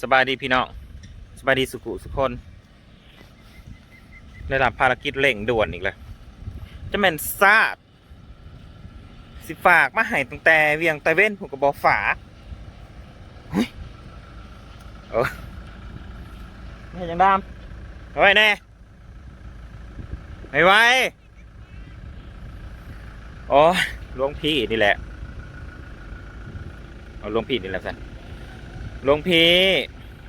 สบายดีพี่น้องสบายดีสุขุสุคนได้รับภารกิจเร่งด่วนอีกแล้วจะแม่นซาดสิฝากมาให้ตั้งแต่เวียงตะเว้นผมก็บอกฝากเฮ้ยเออไม่ยังดามเอาไว้แน่ไม่ไหวโอ้ยหลวงพี่นี่แหละเอาหลวงพี่นี่แหละสัน หลวงพี่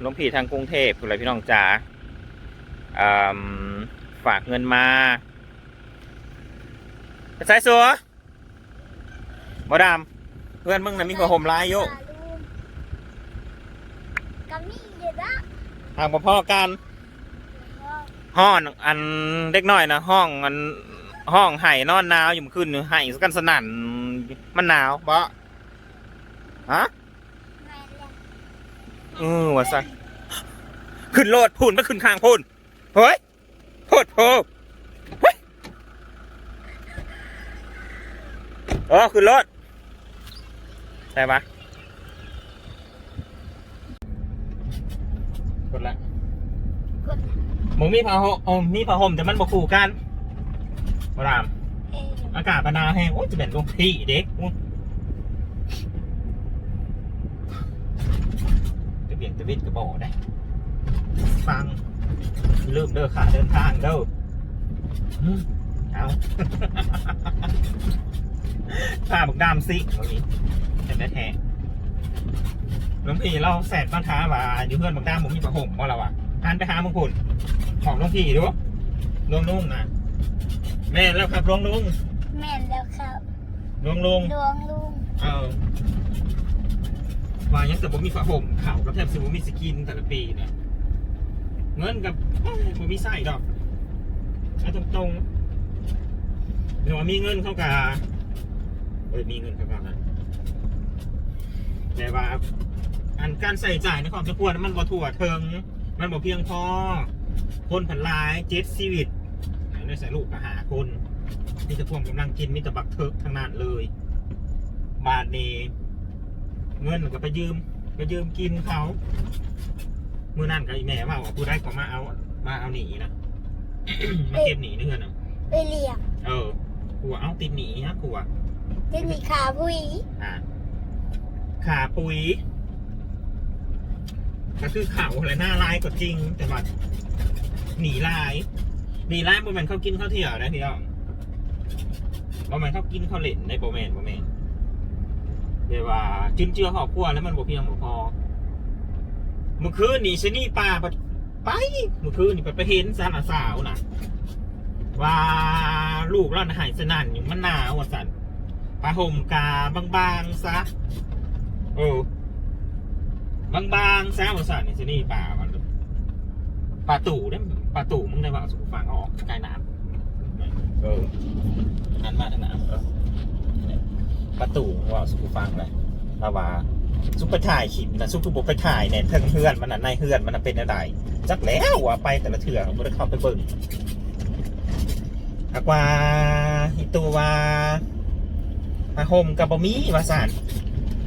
หลวงพี่ทางกรุงเทพคุณอะไรพี่น้องจ๋าฝากเงินมาไปใส่สัวบอดามเพื่อนมึงนะมีผ้าห่มลายโยกัมีเยอะนะห่างพ่อกันห้องอันเด็กน้อยนะห้องอันห้องไห่นอนหนาวอยู่เมื่อคืนไห่สกันสนั่นมันหนาวปะฮะ ออว่าซะขึ้นโลดพูนไม่ขึ้นข้างพูนเฮ้ยโพดโพเฮ้ยเออขึ้นรถได้ปะกดละกดมึงมีผ้าห่มอ๋อมีผ้าห่มแต่มันบ่คู่กันบรามเอออากาศบรรนาวแห้งโอ้ยจะเป็นลงพี่เด็กอุ๊ยจะเบี่ยงจะวิดกระบอกได้ฟังลืมเด้อขาเดินทางเด้ออืมเอาข้าบักดามซิตรงนี้แต่แท้ๆหลวงพี่เราแสบบ้านท้าว่าอยู่เพื่อนบักดามผมมีผ้าห่มว่าเราอะหันไปหามึงคุณของหลวงพี่ดูลงนุ่งนะแม่แล้วครับลงนุ่งแม่นแล้วครับลงลงดวงลุงเออ ว่ายังแต่ผมมีผ้าห่มข่าวกับแทบสิผมมีสกินแต่ละปีเนี่ยเงินกับผมมีไส้ดอกเอาตรงๆเดี๋ยวว่ามีเงินเข้ากาเอ้ยมีเงินเข้ากานะแต่ว่าอันการใส่จ่ายในความจะควรมันบ่ทั่วถึงมันบ่เพียงพอ คนผันลายเจ็ดชีวิตไหนได้ใส่ลูกก็หาคนมีแต่พวกกำลังกินมีแต่บักเทิกทั้งนั้นเลย บาทนี้ เงินก็ไปยืมไปยืมกินเขามือนั่นกับอีแม่ว่าว่าผู้ได้ก็มาเอามาเอาหนีนะมาเก็บหนีนี่เงินอะไปเรียกเออกูว่าเอาติดหนีฮะกูว่าจะมีขาบุยอ่าขาปุ๋ยก็คือเขาอะไรหน้าลายก็จริง แต่ว่าหนีลายหนีลายโบแมนเขากินข้าวเที่ยวนะพี่น้องโบแมนเขากินข้าวเล่นในโบแมนโบแมน เดี๋ยวว่าจิ้มเจือหอบครัวแล้วมันบ่เพียงบ่พอเมื่อคืนนี่ชนี่ปลาไปเมื่อคืนนี่ไปไปเห็นสาวสาวนะว่าลูกเราน่ะหายสนั่นอยู่มันหนาวว่าสันปลาห่มกาบางๆซะโอ้บางๆซะว่าสันนี่ชนี่ปลามันปลาตู่เนี่ยปลาตู่มึงได้ว่าสุกฟังออกใกล้น้ำเอออันมาทางน้ำ ประตูว่าสุกฟังเลยลาวาซุปไปถ่ายคลิปนะซุปทุบไปถ่ายเนี่ยเทิงเฮือนมันน่ะในเฮือนมันน่ะเป็นอะไรจักแล้วว่าไปแต่ละเถื่อผมไม่ได้เข้าไปเบิ่งอากว่าอีตัวว่าอาโฮมกับบะมี่วาสาน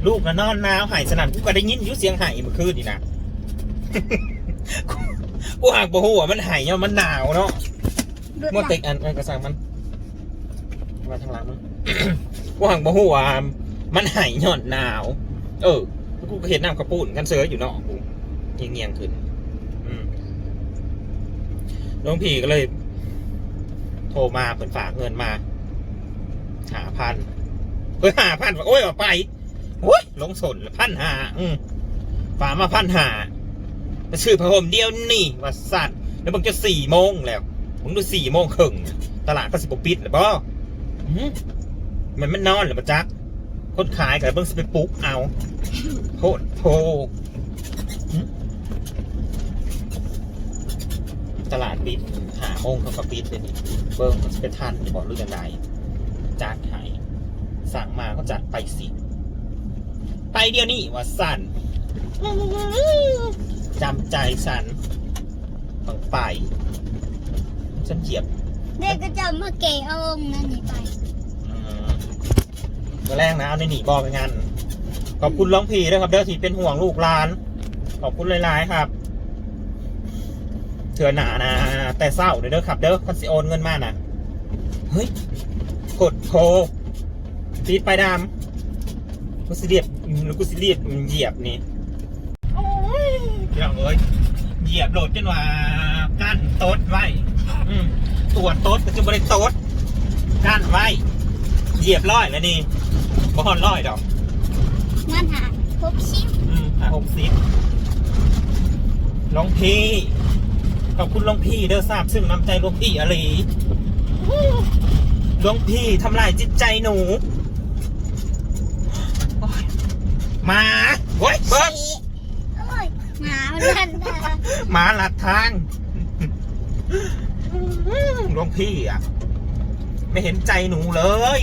ลูกน่ะนอนหนาวหายสนั่นกูก็ได้ยินอยุเสียงหายเมื่อคืนนี่นะกูกูหากบ่ฮู้ว่ามันหายเนี่ยมันหนาวเนาะเดือดมดเต็กอันอันกระสังมันมาทางหลังมึง กูหังบ่ฮู้ว่ามันหายย่อนหนาว เออกูก็เห็นน้ำกระปุ่นกันเสืออยู่เนอกกูเงียงๆขึ้นอืมหลวงพี่ก็เลย โทรมาเปิดฝากเงินมาหาพันเฮ้ยหาพันโอ้ยออกไปโอ้ยลงสนพันหาอืมฝามาพันหาซื้อผ้าห่มเดียวนี่ว่าสัตว์แล้วมึงจะสี่โมงแล้วมึงดูสี่โมงครึ่งตลาดก็สิบปิดหรือ เปล่าอืมมันไม่นอนหรือปะจักคนขายกับเบิ้งสไปปลุ๊กเอาโคตรโทหึตลาดปิดหาโมงเขาก็ปิดเลยนี่เบิ้งมันจะเป็นทันจะบอกเรื่องยังไงจัดให้สั่งมาก็จัดไปสิ ไปเดียวนี่ว่าสั่นจำใจสันต้องไป ฉันเหยียบ เด็กก็จะมาเกะเอาองค์นั่นนี่ไปอืม ตัวแรกนะเอาในหนีบอกไปงานขอบคุณร้องพีด้วยครับเด้อที่เป็นห่วงลูกหลาน ขอบคุณหลายๆครับเถื่อหนานะแต่เศร้าเด้อเด้อครับ เด้อคันสิโอนเงินมานะเฮ้ยกดโทรตีดไปดำกูสิเรียบหรือกูสิเรียบเหยียบนี่โอ้ยเดี๋ยวเอ้ยเหยียบโหลดจนว่ากั้นโต๊ดไว้ตรวจโต๊ดก็จะบริโต๊ดกั้นไว้ เหยียบร้อยแล้วนี่ บ่ฮอนร้อยดอกนั่นหาพบชิปอืมอะหกสิบหลวงพี่ขอบคุณหลวงพี่เด้อทราบซึ่งน้ำใจหลวงพี่อะไรหลวงพี่ทำลายจิตใจหนูโอ๊ยมาโว้ยเบิ้งสีโอ้ยหมามันดันดาหมาหลัดทางหลวงพี่อะ ไม่เห็นใจหนูเลย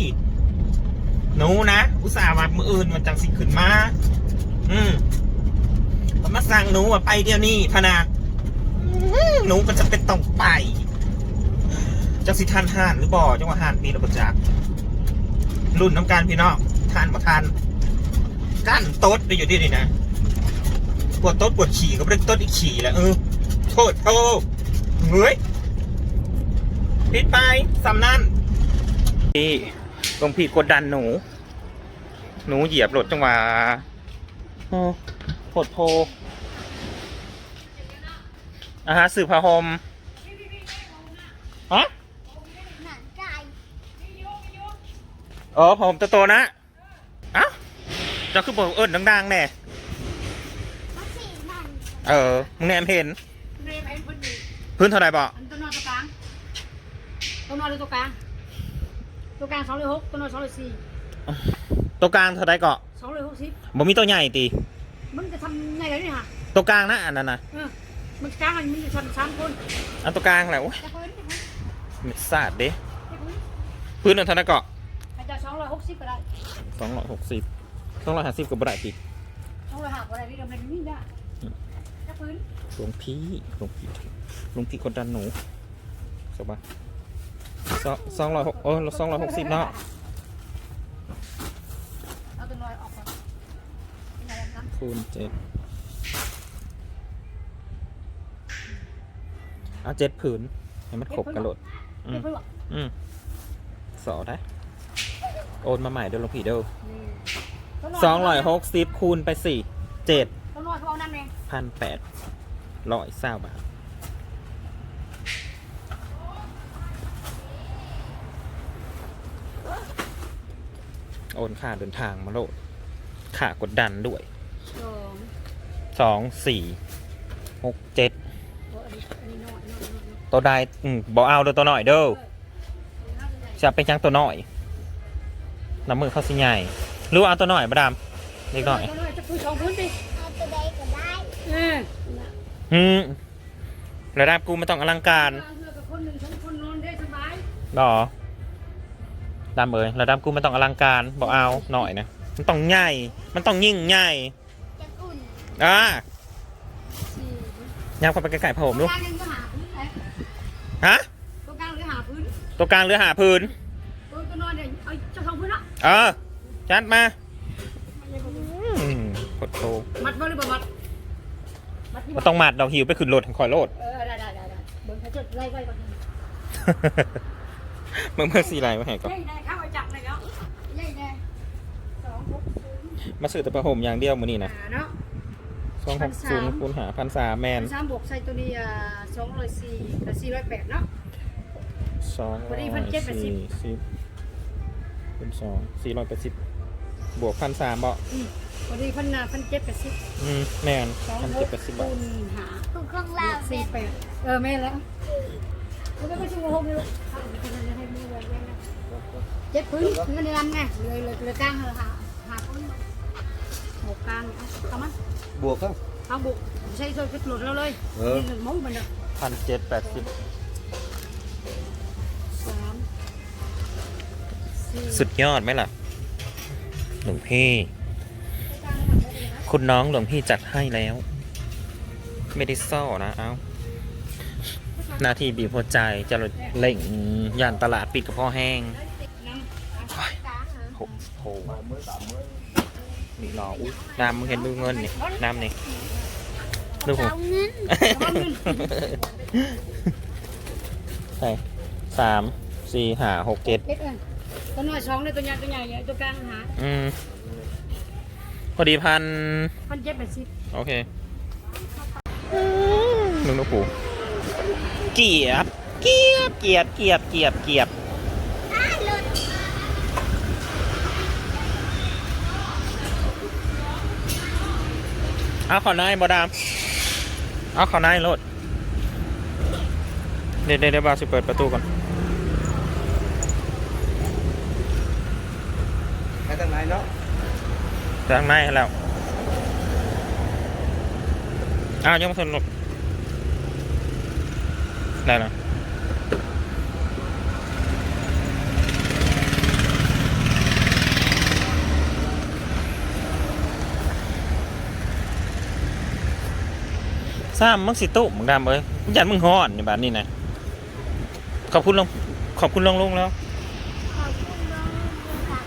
หนูนะ อุตส่าห์มามืออื่นมันจังสิขึ้นมา อืมก็มาสั่งหนูอะไปเดี๋ยวนี้พนาหนูก็จะเป็นต้องไปจังสิทานห่านหรือบ่จังว่าห่านปีระบจักรุ่นน้ำการพี่น้องทานมาทานกั้นโต๊ดไปอยู่ที่นี่นะปวดโต๊ดปวดขี่ก็ไม่ได้โต๊ดอีกขี่แล้วเออโทษโทษเฮ้ยปิดไปสำนั่นพี่ หลวงพี่กดดันหนู หนูเหยียบรถจังหวะโอ้โพดโพอ่าฮะสื่อพาหมฮะหนังไก่เออผมโตๆนะเอ้าเจะคือบอกเอิญดังๆแน่มาสีมันเออมึงแนมเห็น เรมไอ้คนนี้พื้นเท่าไหรบอกอันตัวนอนตัวกลางตัวนอนหรือตัวกลาง ตัวกลางสองร้อยหกตัวนอนสองร้อยสี่ตัวกลางเท่าไหรเกาะสองร้อยหกสิบบ่มีตัวใหญ่ตีมึงจะทำไงกันนี่ฮะตัวกลางนะอันนั้นนะเออมึงกลางมันมึงจะทำสามคนอันตัวกลางแหละโอ้ยจะพื้นจะพื้นไม่สาดเด้จะพื้นพื้นอันเท่าไหรเกาะอาจจะสองร้อยหกสิบก็ได้สองร้อยหกสิบสองร้อยห้าสิบก็บ่ได้ตีสองร้อยห้าก็ได้นี่เราไม่มีได้จะพื้นหลวงพี่หลวงพี่หลวงพี่กดดันหนูสบาย สองสองร้อยหกเออสองร้อยหกสิบเนาะเอาตัวน้อยออกก่อนเป็นไงนั้นคูณเจ็ดเอาเจ็ดผืนให้มันครบกระโดดอืมจะพื้นหรออืมสอได้โอนมาใหม่เดี๋ยวหลวงพี่เด้อสองร้อยหกสิบคูณไปสี่เจ็ดตัวน้อยเขาเอานั่นเองพันแปดร้อยเศร้าบาท โอนค่าเดินทางมาโลดค่ากดดันด้วยสองสองสี่หกเจ็ดโอ้อันนี้อันนี้น้อยน้อยน้อยน้อยตัวใดอืมบอเอาเด้อตัวหน่อยเด้อเออน่าจะใหญ่จะเป็นจังตัวหน่อยน้ำมือเข้าสิใหญ่หรือว่าเอาตัวหน่อยประดามเล็กหน่อยตัวน้อยจะพื้นสองพื้นดิเอาตัวใดก็ได้เอออืมระดับกูไม่ต้องอลังการ เพื่อกับคนหนึ่งสองคนนอนได้สบายหรอ ดำเอ้ยระดับกูไม่ต้องอลังการบอกเอาหน่อยนะมันต้องใหญ่มันต้องยิ่งใหญ่จะอุ่นอ่าสี่ยาวเข้าไปใกล้ๆผมตัลูวกกลางยังก็หาพื้นเลยฮะตัวกลางหรือหาพื้นตัวกลางหรือหาพื้นตัวตัวนอนเนี่ยเอาเจ้าของพื้นละเออจัดมาอืมกดโตมัดบ่หรือบ่มัดมัดนี่มับ่นต้องมัดดอกหิวไปขึ้นรถคอยโลด เออได้ได้ได้ได้เบิ่งเขาจะไล่ไว้ก่อน เมื่อเมื่อสีไรมาให้ก่อนใหญ่แน่เข้าไปจับเลยเนาะใหญ่แน่สองหกศูนย์มาซื้อแต่ผ้าห่มอย่างเดียวมือนี่นะอ่าเนาะสองหกศูนย์คูณหาพันสามแมนสามบวกใส่ตัวนี้อ่าสองร้อยสี่กับสี่ร้อยแปดเนาะสองพร้ออยดีพันเจ็ดแปดสิบสี่สิบคูณสองสี่ร้อยแปดสิบบวกพันสามบ่อืมพอดีพันนาพันเจ็ดแปดสิบอืมแมนสองพันหเจ็ดกแปดสิบบาคูทณหาถูกของเราสี่เนี่ยแปดเออแม่นแล้ว มันก็ไม่ช่วยโฮมเลยเอาไปกินอะไรให้มือเลยแม่นะเจ็ดพื้นเงินเดือนไงเลยเลยเลยกลางเหรอหาหาพื้นหกกลางเอาเอามาบวกครับเอาบุกใช้โซ่กระโดดเราเลยเออหนึ่งมุ้งมันเนาะพันเจ็ดแปดสิบสามสุดยอดไหมล่ะ หลวงพี่ คุณน้องหลวงพี่จัดให้แล้ว ไม่ได้ซ่อนะ เอาห น้าที่บีบหัวใจจะเล่งย่านตลาดปิดกับพ่อแห้งน้ำโหโหนี่รออุ้ยน้ำมึงเห็นดูเงินนี่น้ำนี่ดูผมเอาเงินเอาเงินใช่สามสี่ห้าหกเจ็ดเล็กเอินตัวน้อยสองเลยตัวใหญ่ตัวใหญ่ใหญ่ตัวกลางหาอืมพอดีพันพันเจ็ดแปดสิบโอเคลุงนกปู เกียบ เกียบ เกียบ เกียบ เกียบ เกียบอ้าวหลุดเอาขอนายบอดามเอาขอนายรถเดี๋ยวเดี๋ยวเดี๋ยวบาสิเปิดประตูก่อนไปทางไหนเนาะจากในให้แล้วอ้าวยังไม่ทันหลบ ได้แล้วซ้ำมึงสิตุมึงดำเอ้ยมึงยันมึงฮ้อนในบ้านนี้นะขอบคุณลงขอบคุณลงลงแล้วขอบคุณน้องลุงด้วยครับ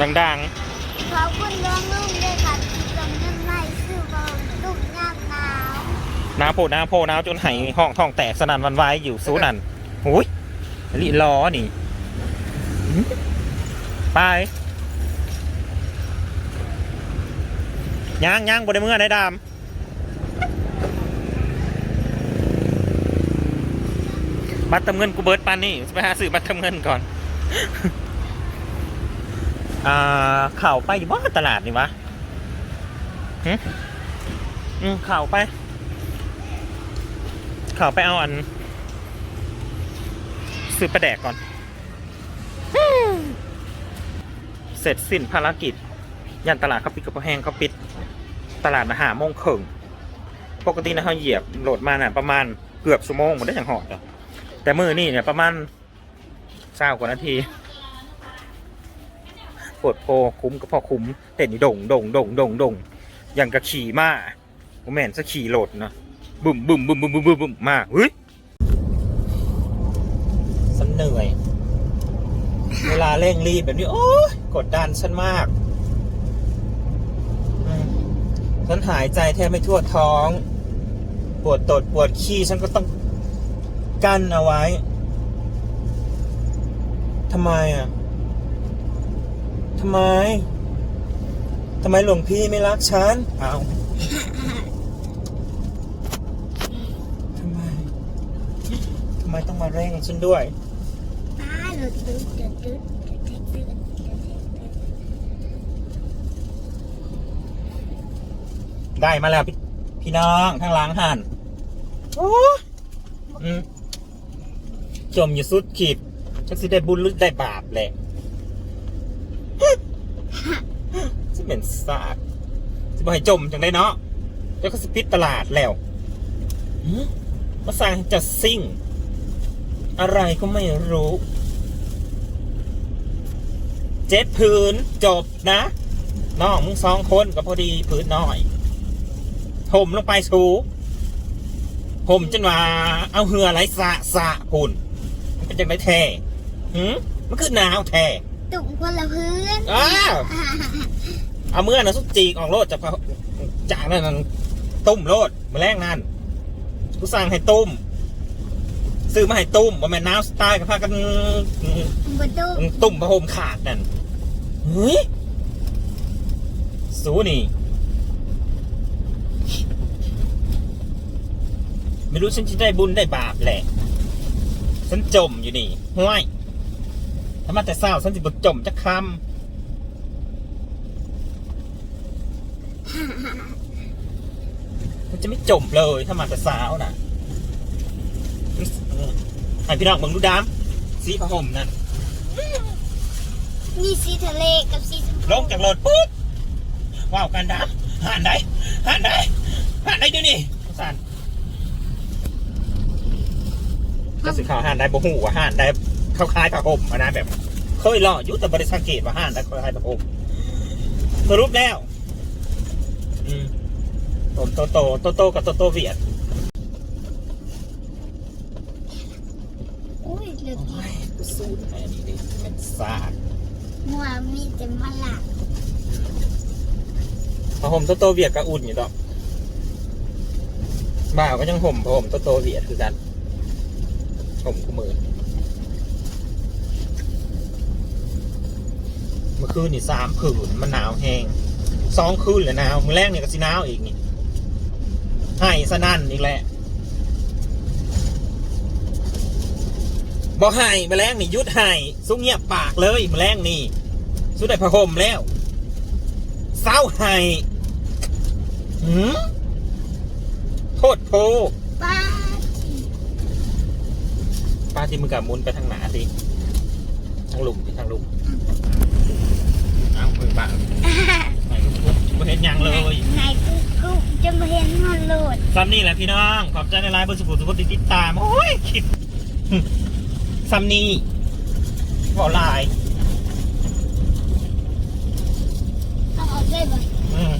ดังขอบคุณน้องลุงด้วยครับที่ส่งเงินมาให้ซื้อบอลลูกยามหนาว ๆ น้ำโพดน้ำโพน้ำจนไหายห้องท้องแตกสนั่นหวันไหวายอยู่สู้นั่นโอ้ยลิล้อนี่หืมไปย่างย่างบนเมื่อได้ดามบัตรเติมเงินกูเบิร์ดปานนี่ไปหาซื้อบัตรเติมเงินก่อน อ่าเข่าไปอยู่บ้าตลาดนี่วะหึอืมเข่าไป ข่าไปเอาอัน ซื้อประแดกก่อน เสร็จสิ้นภารกิจ ยันตลาดเขาปิดกระเพาะแห้งเขาปิด ตลาดนะหาโมงครึ่งปกตินะเขาเหยียบโหลดมาน่ะประมาณเกือบชั่วโมงหมดได้อย่างหอดแต่มือนี่เนี่ยประมาณเช้ากว่านาทีปวดโพคุ้มก็พอคุ้มเต้นนี่ด่งด่งด่งด่งด่งอย่างกับขี่ม้าผมแม่นจะขี่โหลดนะ บึมบึมบึมบึมบึมบึมบึมมาเฮ้ยฉันเหนื่อย เวลาเร่งรีบแบบนี้ โอ้ยกดดันฉันมากฉันหายใจแทบไม่ทั่วท้อง ปวดตดปวดขี้ฉันก็ต้องกั้นเอาไว้ทำไมอะทำไมทำไมหลวงพี่ไม่รักฉัน เอา ทำไมต้องมาเร่งฉันด้วยได้มาแล้ว พี่พี่น้องทั้งล้างหันโอ้จมอยู่สุดขีดจักสิได้บุญหรือได้บาปแหละจะเหม็นสาดจะบ่ให้จมจังได้เนาะแล้วก็สปิดตลาดแล้วมาสั่งจะซิ่ง อะไรก็ไม่รู้ เจ็ดผืนจบนะน้องมึงสองคนก็พอดีผืนน้อยผมลงไปสูผมจนว่า เอาเหือไหลสะสะพุ่นมันเป็นจังไดแท้หืมมันคือหนาวแท้ตุ่มคนละพื้นอ้าวเอาเมื่อนะสุจีกออกโลดจากจากนั่นนะตุ้มโลดมาแรงนั่นกูสั่งให้ตุ้ม ซื้อมาให้ตุ้มว่าแม่นน้ำสไตล์กับพากันบนตู้ตุ่มพระโฮมขาดนั่นเฮ้ยสูนี่ ไม่รู้ฉันจะได้บุญได้บาปแหละ ฉันจมอยู่นี่ห้วยถ้ามาแต่เศร้าฉันจะบจมจะคำมันจะไม่จมเลยถ้ามาแต่สาวน่ะ ให้พี่น้องเบิ่งดูดามสีผ้าห่มนั่นมีสีทะเลกับสีชมลงจากรถปุ๊บว้าวกันดามหันได้หันได้หันได้ดูนี่สารก็สิข่าวหันได้บ่หูว่าหันได้เข้าคล้ายผ้าห่มอะนะแบบเคยรออยู่แต่บริสังเกตว่าหันได้เข้าคล้ายผ้าห่มสรุปแล้วอืมโตโตโตโตโตกับโตโตเวียด อุ้ยเหลือ โอ้ย กูสู้ได้อันนี้ดิเป็นซากมัวมีแต่มะละผ้าห่มโตโตเวียดก็อุ่นอยู่ดอกบ่าวก็ยังห่มผมโตโตๆเวียดคือกันห่มกูมือเมื่อคืนนี่สามผืนมันหนาวแห้งสองคืนเลยหนาวมือแรกเนี่ยก็สิหนาวอีกนี่ให้สนั่นอีกแหละ บอกให้มาแรงนี่หยุดให้สุเงียบปากเลยมาแรงนี่ สุดได้ผ้าห่มแล้วเศร้าให้หืมโทษโพป้าป้าที่มึงกับมุนไปทางหนาสิทางหลุมสิทางหลุมเอามึงบ้าไหนกูกูเห็นยังเลยไหนกูกูจะมาเห็นมันโหลดซ้ำนี่แหละพี่น้อง ขอบใจในไลน์เบอร์สุขุมสุขติดตาม โอ้ยคิด ซ้ำนี่บอกลายเอาออกได้บ่อืม